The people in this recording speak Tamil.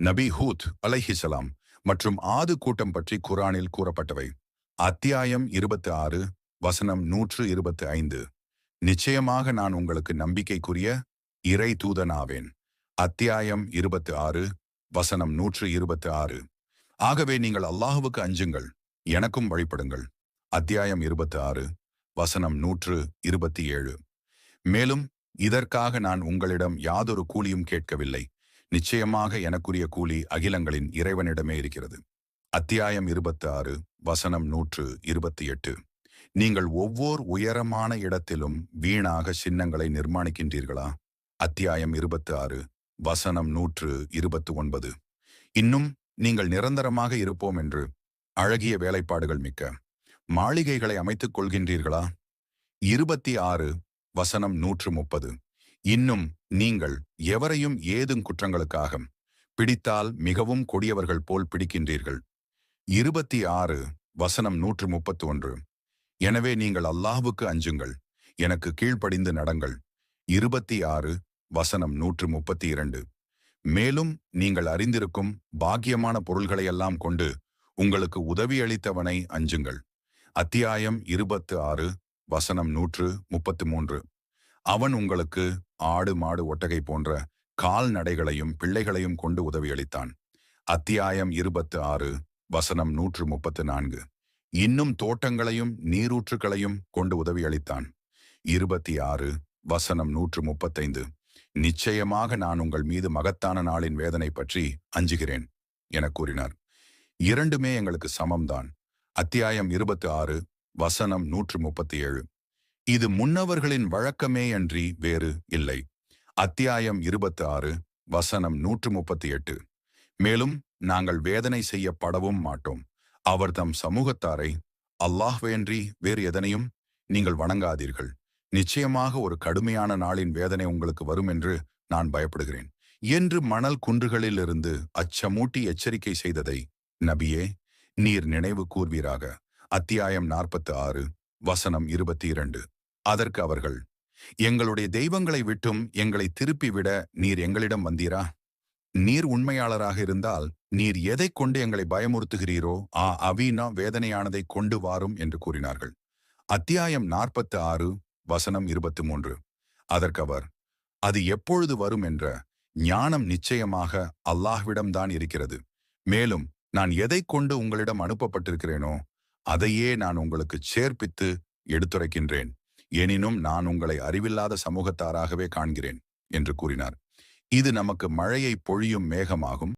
நபி ஹூத் அலைஹிசலாம் மற்றும் ஆது கூட்டம் பற்றி குரானில் கூறப்பட்டவை. அத்தியாயம் இருபத்தி ஆறு வசனம் நூற்று இருபத்தி ஐந்து நிச்சயமாக நான் உங்களுக்கு நம்பிக்கைக்குரிய இறை தூதனாவேன். அத்தியாயம் இருபத்தி ஆறு வசனம் நூற்று இருபத்தி ஆறு ஆகவே நீங்கள் அல்லாஹுவுக்கு அஞ்சுங்கள் எனக்கும் வழிபடுங்கள். அத்தியாயம் இருபத்தி ஆறு வசனம் நூற்று இருபத்தி ஏழு மேலும் இதற்காக நான் உங்களிடம் யாதொரு கூலியும் கேட்கவில்லை. நிச்சயமாக எனக்குரிய கூலி அகிலங்களின் இறைவனிடமே இருக்கிறது. அத்தியாயம் இருபத்தி ஆறு வசனம் நூற்று இருபத்தி எட்டு நீங்கள் ஒவ்வொரு உயரமான இடத்திலும் வீணாக சின்னங்களை நிர்மாணிக்கின்றீர்களா? அத்தியாயம் இருபத்தி ஆறு வசனம் நூற்று இருபத்து ஒன்பது இன்னும் நீங்கள் நிரந்தரமாக இருப்போம் என்று அழகிய வேலைப்பாடுகள் மிக்க மாளிகைகளை அமைத்துக் கொள்கின்றீர்களா? இருபத்தி ஆறு வசனம் நூற்று முப்பது. இன்னும் நீங்கள் எவரையும் ஏதும் குற்றங்களுக்காக பிடித்தால் மிகவும் கொடியவர்கள் போல் பிடிக்கின்றீர்கள். இருபத்தி ஆறு வசனம் நூற்று முப்பத்து ஒன்று எனவே நீங்கள் அல்லாஹுக்கு அஞ்சுங்கள். எனக்கு கீழ்ப்படிந்து நடங்கள். இருபத்தி ஆறு வசனம் நூற்று முப்பத்தி இரண்டு மேலும் நீங்கள் அறிந்திருக்கும் பாக்கியமான பொருள்களையெல்லாம் கொண்டு உங்களுக்கு உதவியளித்தவனை அஞ்சுங்கள். அத்தியாயம் இருபத்து ஆறு வசனம் நூற்று முப்பத்து மூன்று அவன் உங்களுக்கு ஆடு மாடு ஒட்டகை போன்ற கால்நடைகளையும் பிள்ளைகளையும் கொண்டு உதவியளித்தான். அத்தியாயம் இருபத்து ஆறு வசனம் நூற்று முப்பத்து நான்கு இன்னும் தோட்டங்களையும் நீரூற்றுகளையும் கொண்டு உதவியளித்தான். இருபத்தி ஆறு வசனம் நூற்று முப்பத்தைந்து நிச்சயமாக நான் உங்கள் மீது மகத்தான நாளின் வேதனை பற்றி அஞ்சுகிறேன் என கூறினார். இரண்டுமே எங்களுக்கு சமம்தான். அத்தியாயம் இருபத்தி ஆறு வசனம் நூற்று முப்பத்தி ஏழு இது முன்னவர்களின் வழக்கமே அன்றி வேறு இல்லை. அத்தியாயம் இருபத்தி ஆறு வசனம் நூற்று முப்பத்தி எட்டு மேலும் நாங்கள் வேதனை செய்யப்படவும் மாட்டோம். அவர் தம் சமூகத்தாரை அல்லாஹ்வேன்றி வேறு எதனையும் நீங்கள் வணங்காதீர்கள். நிச்சயமாக ஒரு கடுமையான நாளின் வேதனை உங்களுக்கு வரும் என்று நான் பயப்படுகிறேன். என்று மணல் குன்றுகளிலிருந்து அச்சமூட்டி எச்சரிக்கை செய்ததை நபியே நீர் நினைவு கூர்வீராக. அத்தியாயம் நாற்பத்து ஆறு வசனம் இருபத்தி இரண்டு அதற்கு அவர்கள் எங்களுடைய தெய்வங்களை விட்டும் எங்களை திருப்பிவிட நீர் எங்களிடம் வந்தீரா? நீர் உண்மையாளராக இருந்தால் நீர் எதை கொண்டு எங்களை பயமுறுத்துகிறீரோ ஆ அவீனா வேதனையானதை கொண்டு வாரும் என்று கூறினார்கள். அத்தியாயம் நாற்பத்து ஆறு வசனம் இருபத்தி மூன்று அதற்கவர் அது எப்பொழுது வரும் என்ற ஞானம் நிச்சயமாக அல்லாஹ்விடம்தான் இருக்கிறது. மேலும் நான் எதை கொண்டு உங்களிடம் அனுப்பப்பட்டிருக்கிறேனோ அதையே நான் உங்களுக்கு சேர்ப்பித்து எடுத்துரைக்கின்றேன். எனினும் நான் உங்களை அறிவில்லாத சமூகத்தாராகவே காண்கிறேன் என்று கூறினார். இது நமக்கு மழையை பொழியும் மேகமாகும்.